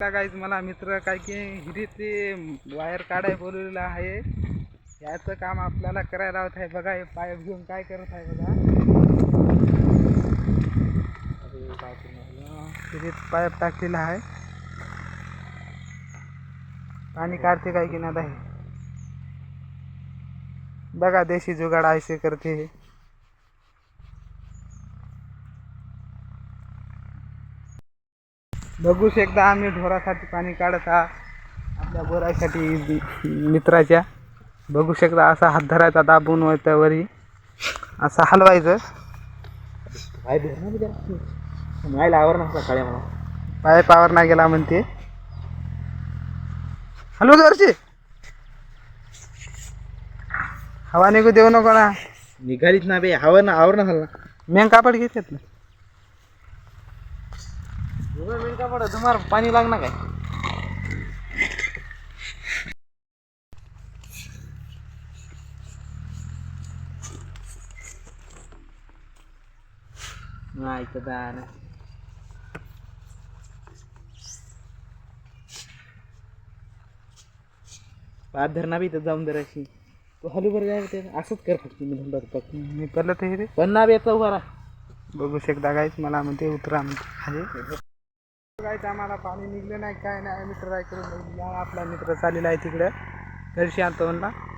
का काहीच मला मित्र काय की हिरीचे वायर काढाय बोलवलेलं आहे. याचं काम आपल्याला करायला होत आहे बघा हे पाईप घेऊन काय करत आहे बघा. अरे हिरीत पाईप टाकलेला आहे. पाणी काढते काय की नाही बघा देशी जुगाड आयसे करते बघूच एकदा आम्ही ढोरासाठी पाणी काढत आहात आपल्या बोरासाठी मित्राच्या. बघू शकता असा हात धरायचा दाबून वरी असं हलवायचं. काय भेटणार मी त्याला मायला आवर नसला काळ्या मला पाय पावर नाही गेला म्हणते. हलवू वरची हवा निघू देऊ नको ना. निघालीच ना बे. हवं ना आवर ना मेन कापड घेतात ना. मिनिट पडा तुम्हाला पाणी लागणार काय नाही तर पाच धरणा बी तर जाऊन दर अशी तू हलू बरं जाय ते. असंच कर फक्त मी धंदा फक्त मी हे रे. पण ना बी याचा उभा राहा बघू शकता काहीच मला म्हणते उतरा. म्हणते काहीच आम्हाला पाणी निघलं नाही काय नाही. मित्र काय करून बघितलं. आपला मित्र चाललेला आहे तिकडं. घरशी आणतो म्हणला.